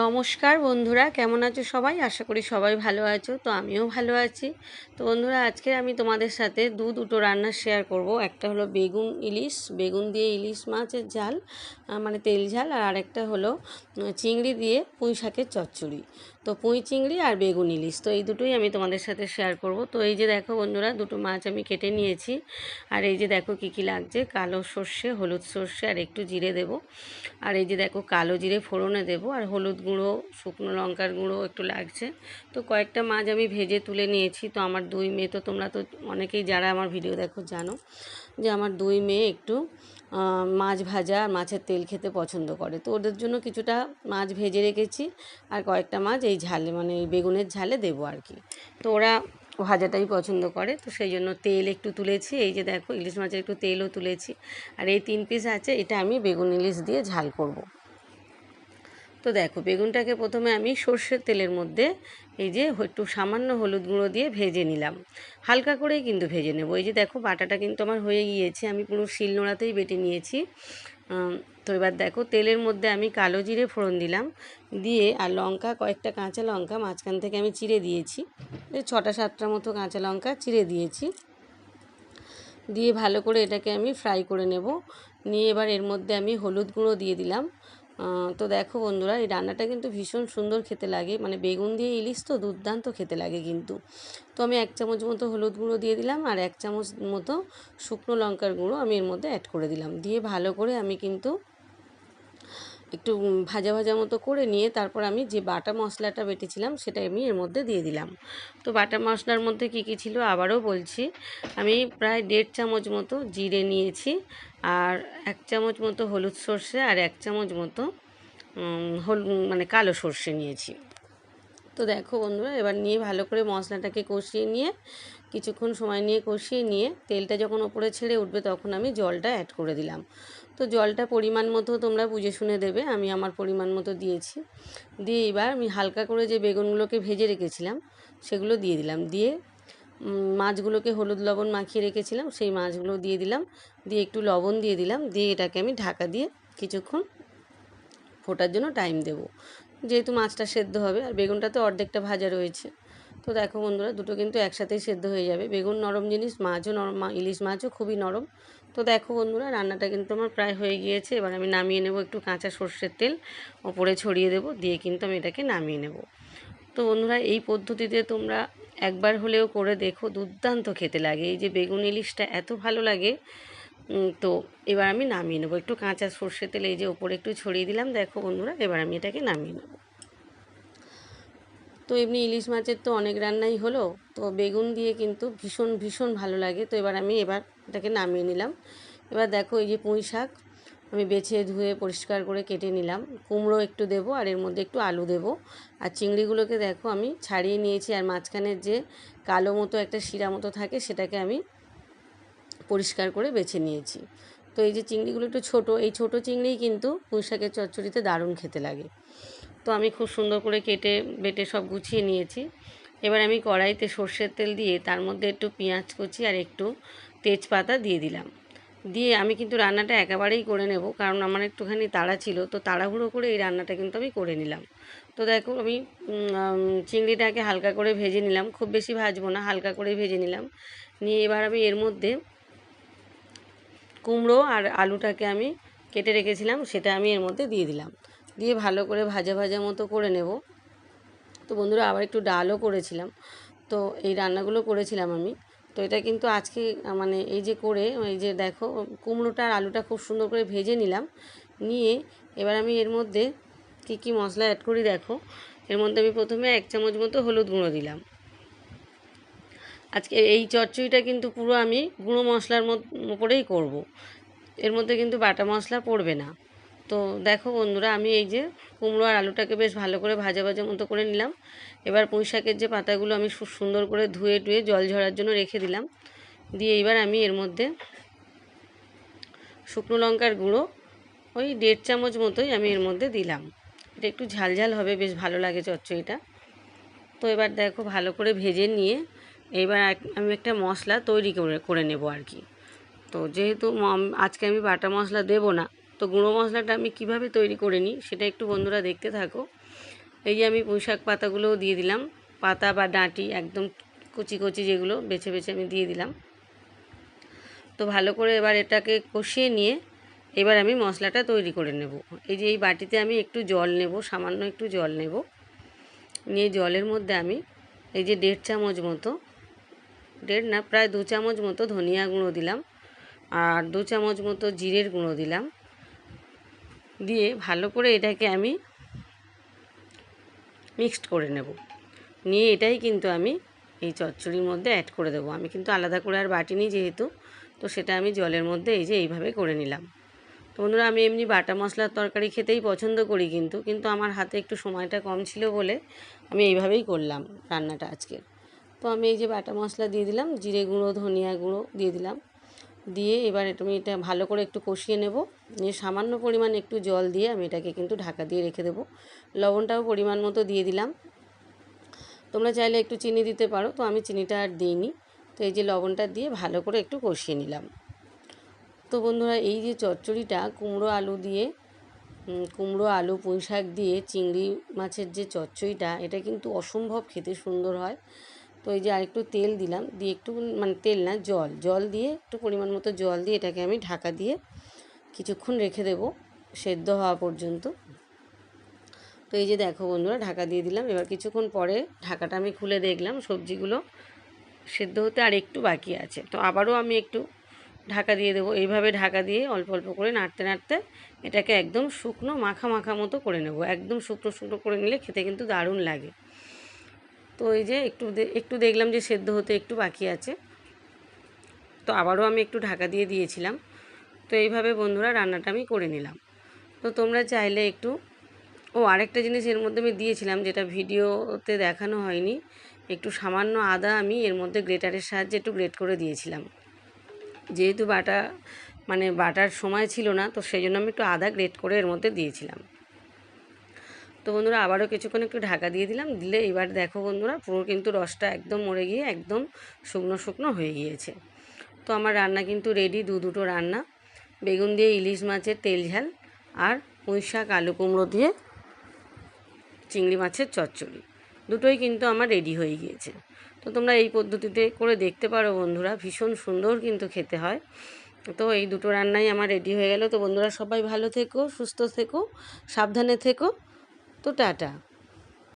নমস্কার বন্ধুরা, কেমন আছো সবাই? আশা করি সবাই ভালো আছো, তো আমিও ভালো আছি। তো বন্ধুরা, আজকে আমি তোমাদের সাথে দু দুটো রান্না শেয়ার করব। একটা হলো বেগুন ইলিশ, বেগুন দিয়ে ইলিশ মাছের ঝাল মানে তেল ঝাল, আর আরেকটা হলো চিংড়ি দিয়ে পুঁই শাকের চচ্চড়ি। তো পুঁই চিংড়ি আর বেগুন ইলিশ, তো এই দুটোই আমি তোমাদের সাথে শেয়ার করব। তো এই যে দেখো বন্ধুরা, দুটো মাছ আমি কেটে নিয়েছি, আর এই যে দেখো কী কী লাগছে, কালো সর্ষে, হলুদ সর্ষে, আর একটু জিরে দেবো। আর এই যে দেখো কালো জিরে ফোড়নে দেবো, আর হলুদ গুঁড়ো, শুকনো লঙ্কার গুঁড়ো একটু লাগছে। তো কয়েকটা মাছ আমি ভেজে তুলে নিয়েছি। তো আমার দুই মেয়ে, তো তোমরা তো অনেকেই যারা আমার ভিডিও দেখো জানো যে আমার দুই মেয়ে একটু মাছ ভাজা আর মাছের তেল খেতে পছন্দ করে। তো ওদের জন্য কিছুটা মাছ ভেজে রেখেছি আর কয়েকটা মাছ এই ঝালে মানে এই বেগুনের ঝালে দেবো আর কি। তো ওরা ভাজাটাই পছন্দ করে। তো সেই জন্য তেল একটু তুলেছি। এই যে দেখো, ইলিশ মাছের একটু তেলও তুলেছি। আর এই তিন পিস আছে, এটা আমি বেগুন ইলিশ দিয়ে ঝাল করব। তো দেখো, বেগুনটাকে প্রথমে আমি সর্ষের তেলের মধ্যে এই যে একটু সামান্য হলুদ গুঁড়ো দিয়ে ভেজে নিলাম। হালকা করেই কিন্তু ভেজে নেব। এই যে দেখো, বাটাটা কিন্তু আমার হয়ে গিয়েছে। আমি পুরো শিলনোড়াতেই বেটে নিয়েছি। তো এবার দেখো, তেলের মধ্যে আমি কালো জিরে ফোড়ন দিলাম। দিয়ে আর লঙ্কা, কয়েকটা কাঁচা লঙ্কা মাঝখান থেকে আমি চিড়ে দিয়েছি। এই ছটা সাতটা মতো কাঁচা লঙ্কা চিড়ে দিয়েছি। দিয়ে ভালো করে এটাকে আমি ফ্রাই করে নেব। নিয়ে এবার এর মধ্যে আমি হলুদ গুঁড়ো দিয়ে দিলাম। তো দেখো বন্ধুরা, এই রান্নাটা কিন্তু ভীষণ সুন্দর খেতে লাগে। মানে বেগুন দিয়ে ইলিশ তো দুর্দান্ত খেতে লাগে কিন্তু। তো আমি এক চামচ মতো হলুদ গুঁড়ো দিয়ে দিলাম আর এক চামচ মতো শুকনো লঙ্কার গুঁড়ো আমি এর মধ্যে অ্যাড করে দিলাম। দিয়ে ভালো করে আমি কিন্তু একটু ভাজা ভাজা মতো করে নিয়ে তারপর আমি যে বাটা মশলাটা বেটেছিলাম সেটা আমি এর মধ্যে দিয়ে দিলাম। তো বাটা মশলার মধ্যে কী কী ছিল আবারও বলছি। আমি প্রায় দেড় চামচ মতো জিরে নিয়েছি আর এক চামচ মতো হলুদ সর্ষে আর এক চামচ মতো হল মানে কালো সর্ষে নিয়েছি। তো দেখো বন্ধুরা, এবার নিয়ে ভালো করে মশলাটাকে কষিয়ে নিয়ে কিছুক্ষণ সময় নিয়ে কষিয়ে নিয়ে তেলটা যখন ওপরে ছেড়ে উঠবে তখন আমি জলটা অ্যাড করে দিলাম। তো জলটা পরিমাণ মতো তোমরা বুঝে শুনে দেবে, আমি আমার পরিমাণ মতো দিয়েছি। দিয়ে এবার আমি হালকা করে যে বেগুনগুলোকে ভেজে রেখেছিলাম, সেগুলো দিয়ে দিলাম। দিয়ে মাছগুলোকে হলুদ লবণ মাখিয়ে রেখেছিলাম, সেই মাছগুলো দিয়ে দিলাম। দিয়ে একটু লবণ দিয়ে দিলাম। দিয়ে এটাকে আমি ঢাকা দিয়ে কিছুক্ষণ ফোটার জন্য টাইম দেব। যেহেতু মাছটা সেদ্ধ হবে, আর বেগুনটা তো অর্ধেকটা ভাজা রয়েছে। তো দেখো বন্ধুরা, দুটো কিন্তু একসাথেই সেদ্ধ হয়ে যাবে। বেগুন নরম জিনিস, মাছও নরম ইলিশ মাছও খুবই নরম। তো দেখো বন্ধুরা, রান্নাটা কিন্তু আমার প্রায় হয়ে গিয়েছে। এবার আমি নামিয়ে নেব একটু কাঁচা সর্ষের তেল, ওপরে ছড়িয়ে দেব, দিয়ে কিন্তু আমি এটাকে নামিয়ে নেব। তো বন্ধুরা, এই পদ্ধতিতে তোমরা একবার হলেও করে দেখো, দুর্দান্ত খেতে লাগে। এই যে বেগুন ইলিশটা এত ভালো লাগে তো এবার আমি নামিয়ে নেব। একটু কাঁচা সর্ষে তেল, এই যে ওপরে একটু ছড়িয়ে দিলাম, দেখো বন্ধুরা, এবার আমি এটাকে নামিয়ে নেব। তো এমনি ইলিশ মাছের তো অনেক রান্নাই হলো, তো বেগুন দিয়ে কিন্তু ভীষণ ভীষণ ভালো লাগে। তো এবার আমি এবার এটাকে নামিয়ে নিলাম। এবার দেখো এই যে পুঁই শাক, আমি বেছে ধুয়ে পরিষ্কার করে কেটে নিলাম। কুমড়ো একটু দেবো আর এর মধ্যে একটু আলু দেবো। আর চিংড়িগুলোকে দেখো আমি ছাড়িয়ে নিয়েছি আর মাঝখানের যে কালো মতো একটা শিরা মতো থাকে সেটাকে আমি পরিষ্কার করে বেছে নিয়েছি। তো এই যে চিংড়িগুলো একটু ছোট, এই ছোট চিংড়িই কিন্তু পুঁই শাকের চচ্চড়িতে দারুণ খেতে লাগে। তো আমি খুব সুন্দর করে কেটে বেটে সব গুছিয়ে নিয়েছি। এবার আমি কড়াইতে সর্ষের তেল দিয়ে তার মধ্যে একটু পেঁয়াজ কুচি আর একটু তেজপাতা দিয়ে দিলাম। দিয়ে আমি কিন্তু রান্নাটা একেবারেই করে নেব কারণ আমার একটুখানি তাড়া ছিল, তো তাড়াহুড়ো করে এই রান্নাটা কিন্তু আমি করে নিলাম। তো দেখো আমি চিংড়িটাকে হালকা করে ভেজে নিলাম, খুব বেশি ভাজবো না, হালকা করে ভেজে নিলাম। নিয়ে এবার আমি এর মধ্যে কুমড়ো আর আলুটাকে আমি কেটে রেখেছিলাম, সেটা আমি এর মধ্যে দিয়ে দিলাম। দিয়ে ভালো করে ভাজা ভাজা মতো করে নেব। তো বন্ধুরা আবার একটু ডালও করেছিলাম। তো এই রান্নাগুলো করেছিলাম আমি। তো এটা কিন্তু আজকে মানে এই যে করে, এই যে দেখো, কুমড়োটা আর আলুটা খুব সুন্দর করে ভেজে নিলাম। নিয়ে এবার আমি এর মধ্যে কী কী মশলা অ্যাড করি দেখো। এর মধ্যে আমি প্রথমে এক চামচ মতো হলুদ গুঁড়ো দিলাম। আজকে এই চচ্চড়িটা কিন্তু পুরো আমি গুঁড়ো মশলার উপরেই করব। এর মধ্যে কিন্তু বাটা মশলা পড়বে না। তো দেখো বন্ধুরা, আমি এই যে কুমড়ো আর আলুটাকে বেশ ভালো করে ভাজা ভাজা মতো করে নিলাম। এবার পুঁই শাকের যে পাতাগুলো আমি খুব সুন্দর করে ধুয়ে টুয়ে জল ঝরার জন্য রেখে দিলাম। দিয়ে এবার আমি এর মধ্যে শুকনো লঙ্কার গুঁড়ো ওই দেড় চামচ মতোই আমি এর মধ্যে দিলাম। এটা একটু ঝাল ঝাল হবে, বেশ ভালো লাগে চচ্চড়িটা। তো এবার দেখো ভালো করে ভেজে নিয়ে এবার আমি একটা মশলা তৈরি করে করে নেব আর কি। তো যেহেতু আজকে আমি বাটা মশলা দেবো না তো গুঁড়ো মশলাটা আমি কীভাবে তৈরি করে নিই সেটা একটু বন্ধুরা দেখতে থাকো। এই যে আমি পুঁইশাক পাতাগুলোও দিয়ে দিলাম। পাতা বা ডাঁটি একদম কুচি কুচি যেগুলো বেছে বেছে আমি দিয়ে দিলাম। তো ভালো করে এবার এটাকে কষিয়ে নিয়ে এবার আমি মশলাটা তৈরি করে নেব। এই যে এই বাটিতে আমি একটু জল নেব, সামান্য একটু জল নেব। নিয়ে জলের মধ্যে আমি এই যে দেড় চামচ মতো, দেড় না, প্রায় দু চামচ মতো ধনিয়া গুঁড়ো দিলাম। আর দু চামচ মতো জিরের গুঁড়ো দিলাম। দিয়ে ভালো করে এটাকে আমি মিক্সড করে নেব। নিয়ে এটাই কিন্তু আমি এই চচ্চড়ির মধ্যে অ্যাড করে দেবো। আমি কিন্তু আলাদা করে আর বাটি নিই যেহেতু, তো সেটা আমি জলের মধ্যে এই যে এইভাবে করে নিলাম। তো বন্ধুরা, আমি এমনি বাটা মশলার তরকারি খেতেই পছন্দ করি কিন্তু কিন্তু আমার হাতে একটু সময়টা কম ছিল বলে আমি এইভাবেই করলাম রান্নাটা আজকে। তো আমি এই যে বাটা মশলা দিয়ে দিলাম, জিরে গুঁড়ো, ধনিয়া গুঁড়ো দিয়ে দিলাম। দিয়ে এবার আমি এটা ভালো করে একটু কষিয়ে নেব। নিয়ে সামান্য পরিমাণ একটু জল দিয়ে আমি এটাকে কিন্তু ঢাকা দিয়ে রেখে দেবো। লবণটাও পরিমাণ মতো দিয়ে দিলাম। তোমরা চাইলে একটু চিনি দিতে পারো, তো আমি চিনিটা আর দিইনি। তো এই যে লবণটা দিয়ে ভালো করে একটু কষিয়ে নিলাম। তো বন্ধুরা, এই যে চচ্চড়িটা, কুমড়ো আলু দিয়ে কুমড়ো আলু পুঁই শাক দিয়ে, চিংড়ি মাছের যে চচ্চড়িটা, এটা কিন্তু অসম্ভব খেতে সুন্দর হয়। তো এই যে আরেকটু তেল দিলাম, দিয়ে একটু মানে তেল না, জল। জল দিয়ে একটু পরিমাণ মতো জল দিয়ে এটাকে আমি ঢাকা দিয়ে কিছুক্ষণ রেখে দেবো, সেদ্ধ হওয়া পর্যন্ত। তো এই যে দেখো বন্ধুরা, ঢাকা দিয়ে দিলাম। এবার কিছুক্ষণ পরে ঢাকাটা আমি খুলে দেখলাম, সবজিগুলো সেদ্ধ হতে আর একটু বাকি আছে। তো আবারও আমি একটু ঢাকা দিয়ে দেবো। এইভাবে ঢাকা দিয়ে অল্প অল্প করে নাড়তে নাড়তে এটাকে একদম শুকনো মাখা মাখা মতো করে নেব। একদম শুকনো শুকনো করে নিলে খেতে কিন্তু দারুণ লাগে। তো এই যে একটু একটু দেখলাম যে সেদ্ধ হতে একটু বাকি আছে। তো আবারও আমি একটু ঢাকা দিয়ে দিয়েছিলাম। তো এইভাবে বন্ধুরা রান্নাটা আমি করে নিলাম। তো তোমরা চাইলে একটু, ও আরেকটা জিনিস এর মধ্যে আমি দিয়েছিলাম যেটা ভিডিওতে দেখানো হয়নি। একটু সামান্য আদা আমি এর মধ্যে গ্রেটারের সাহায্যে একটু গ্রেট করে দিয়েছিলাম। যেহেতু বাটা মানে বাটার সময় ছিল না, তো সেই জন্য আমি একটু আদা গ্রেট করে এর মধ্যে দিয়েছিলাম। তো বন্ধুরা আবারও কিছুক্ষণ একটু ঢাকা দিয়ে দিলাম। দিলে এবার দেখো বন্ধুরা, পুরো কিন্তু রসটা একদম মরে গিয়ে একদম শুকনো শুকনো হয়ে গিয়েছে। তো আমার রান্না কিন্তু রেডি দু দুটো রান্না। বেগুন দিয়ে ইলিশ মাছের তেল ঝাল আর পুঁই শাক, আলু কুমড়ো দিয়ে চিংড়ি মাছের চচ্চড়ি। দুটোই কিন্তু আমার রেডি হয়ে গিয়েছে। তো তোমরা এই পদ্ধতিতে করে দেখতে পারো বন্ধুরা, ভীষণ সুন্দর কিন্তু খেতে হয়। তো এই দুটো রান্নাই আমার রেডি হয়ে গেল। তো বন্ধুরা সবাই ভালো থেকো, সুস্থ থেকো, সাবধানে থেকো। তো টাটা।